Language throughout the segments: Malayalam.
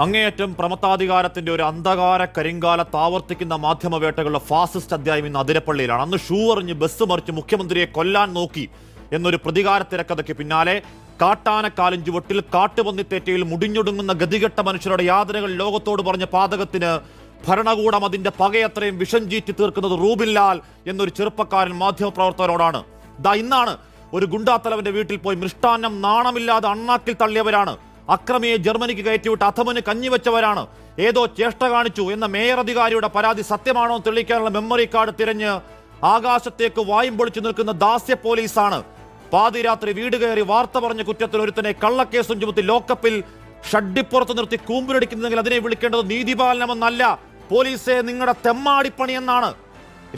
അങ്ങേയറ്റം പ്രമത്താധികാരത്തിന്റെ ഒരു അന്ധകാര കരിങ്കാലത്ത് ആവർത്തിക്കുന്ന മാധ്യമവേട്ടകളുടെ ഫാസിസ്റ്റ് അധ്യായം ഇന്ന് അതിരപ്പള്ളിയിലാണ്. അന്ന് ഷൂ എറിഞ്ഞ് ബസ് മറിച്ച് മുഖ്യമന്ത്രിയെ കൊല്ലാൻ നോക്കി എന്നൊരു പ്രതികാര തിരക്കഥയ്ക്ക് പിന്നാലെ. കാട്ടാനക്കാലും ചുവട്ടിൽ കാട്ടുപന്നിത്തേറ്റയിൽ മുടിഞ്ഞൊടുങ്ങുന്ന ഗതികെട്ട മനുഷ്യരുടെ യാതനകൾ ലോകത്തോട് പറഞ്ഞ പാതകത്തിന് ഭരണകൂടം അതിന്റെ പകയത്രയും വിഷം ചീറ്റി തീർക്കുന്നത് റൂബില്ലാൽ എന്നൊരു ചെറുപ്പക്കാരൻ മാധ്യമപ്രവർത്തകരോടാണ് ദാ ഇന്നാണ് ഒരു ഗുണ്ടാത്തലവന്റെ വീട്ടിൽ പോയി മൃഷ്ടാന്നം നാണമില്ലാതെ അണ്ണാക്കിൽ തള്ളിയവരാണ്. അക്രമിയെ ജർമ്മനിക്ക് കയറ്റിവിട്ട് അഥമന് കഞ്ഞിവെച്ചവരാണ് ഏതോ ചേഷ്ട കാണിച്ചു എന്ന മേയർ അധികാരിയുടെ പരാതി സത്യമാണോ തെളിയിക്കാനുള്ള മെമ്മറി കാർഡ് തിരഞ്ഞ് ആകാശത്തേക്ക് വായും പൊളിച്ചു നിൽക്കുന്ന ദാസ്യ പോലീസാണ്. പാതിരാത്രി വീട് കയറി വാർത്ത പറഞ്ഞ കുറ്റത്തിൽ ഒരുത്തനെ കള്ളക്കേസും ചുമത്തി ലോക്കപ്പിൽ ഷഡ്ഡിപ്പുറത്ത് നിർത്തി കൂമ്പിലടിക്കുന്നതെങ്കിൽ അതിനെ വിളിക്കേണ്ടത് നീതിപാലനമെന്നല്ല. പോലീസെ നിങ്ങളുടെ തെമ്മാടിപ്പണിയെന്നാണ്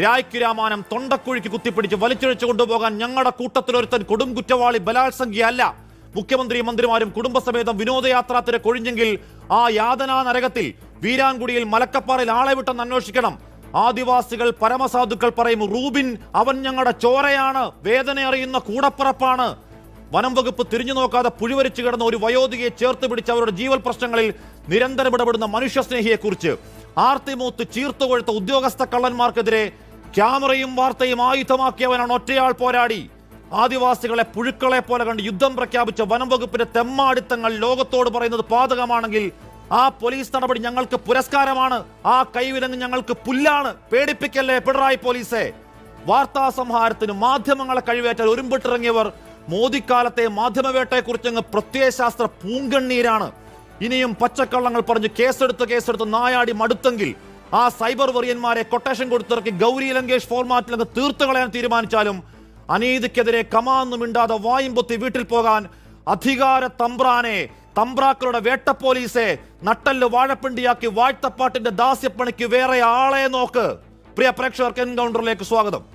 രായ്ക്ക് രാമാനം തൊണ്ടക്കുഴിക്ക് കുത്തിപ്പിടിച്ച് വലിച്ചൊഴിച്ചു കൊണ്ടുപോകാൻ ഞങ്ങളുടെ കൂട്ടത്തിലൊരുത്തൻ കൊടും കുറ്റവാളി ബലാത്സംഖ്യയല്ല മുഖ്യമന്ത്രി മന്ത്രിമാരും കുടുംബസമേതം വിനോദയാത്രാ തിരക്കൊഴിഞ്ഞെങ്കിൽ ആ യാതനാ നരകത്തിൽ വീരാൻകുടിയിൽ മലക്കപ്പാറയിൽ ആളെ വിട്ടെന്ന് അന്വേഷിക്കണം. ആദിവാസികൾ പരമസാധുക്കൾ പറയും റൂബിൻ അവൻ ഞങ്ങളുടെ ചോരയാണ് വേദന അറിയുന്ന കൂടപ്പുറപ്പാണ്. വനം വകുപ്പ് തിരിഞ്ഞു നോക്കാതെ പുഴുവരിച്ചു കിടന്ന ഒരു വയോധികയെ ചേർത്ത് പിടിച്ച് അവരുടെ ജീവൽ പ്രശ്നങ്ങളിൽ നിരന്തരം ഇടപെടുന്ന മനുഷ്യസ്നേഹിയെക്കുറിച്ച് ആർത്തിമൂത്ത് ചീർത്തുകൊഴുത്ത ഉദ്യോഗസ്ഥ കള്ളന്മാർക്കെതിരെ ക്യാമറയും വാർത്തയും ആയുധമാക്കിയവനാണ് ഒറ്റയാൾ പോരാടി. ആദിവാസികളെ പുഴുക്കളെ പോലെ കണ്ട് യുദ്ധം പ്രഖ്യാപിച്ച വനം വകുപ്പിന്റെ തെമ്മാടിത്തങ്ങൾ ലോകത്തോട് പറയുന്നത് പാതകമാണെങ്കിൽ ആ പോലീസ് നടപടി ഞങ്ങൾക്ക് പുരസ്കാരമാണ്. ആ കൈവിലങ്ങ് ഞങ്ങൾക്ക് പുല്ലാണ്. പേടിപ്പിക്കല്ലേ പിണറായി പോലീസെ? വാർത്താ സംഹാരത്തിന് മാധ്യമങ്ങളെ കഴിവേറ്റാൽ ഒരുമ്പിട്ടിറങ്ങിയവർ മോദിക്കാലത്തെ മാധ്യമവേട്ടയെക്കുറിച്ച് അങ്ങ് പ്രത്യയശാസ്ത്ര പൂങ്കണ്ണീരാണ്. ഇനിയും പച്ചക്കള്ളങ്ങൾ പറഞ്ഞ് കേസെടുത്ത് കേസെടുത്ത് നായാടി മടുത്തെങ്കിൽ ആ സൈബർ വെറിയന്മാരെ കൊട്ടേഷൻ കൊടുത്തിറക്കി ഗൗരി ലങ്കേഷ് ഫോർമാറ്റിൽ അങ്ങ് തീർത്തു കളയാൻ തീരുമാനിച്ചാലും അനീതിക്കെതിരെ കമാന്നും മിണ്ടാതെ വായും പൊത്തി വീട്ടിൽ പോകാൻ അധികാര തമ്പ്രാനെ തമ്പ്രാക്കളുടെ വേട്ട പോലീസെ നട്ടൽ വാഴപ്പിണ്ടിയാക്കി വാഴ്ത്തപ്പാട്ടിന്റെ ദാസ്യപ്പണിക്ക് വേറെ ആളെ നോക്ക്. പ്രിയ പ്രേക്ഷകർക്ക് എൻകൗണ്ടറിലേക്ക് സ്വാഗതം.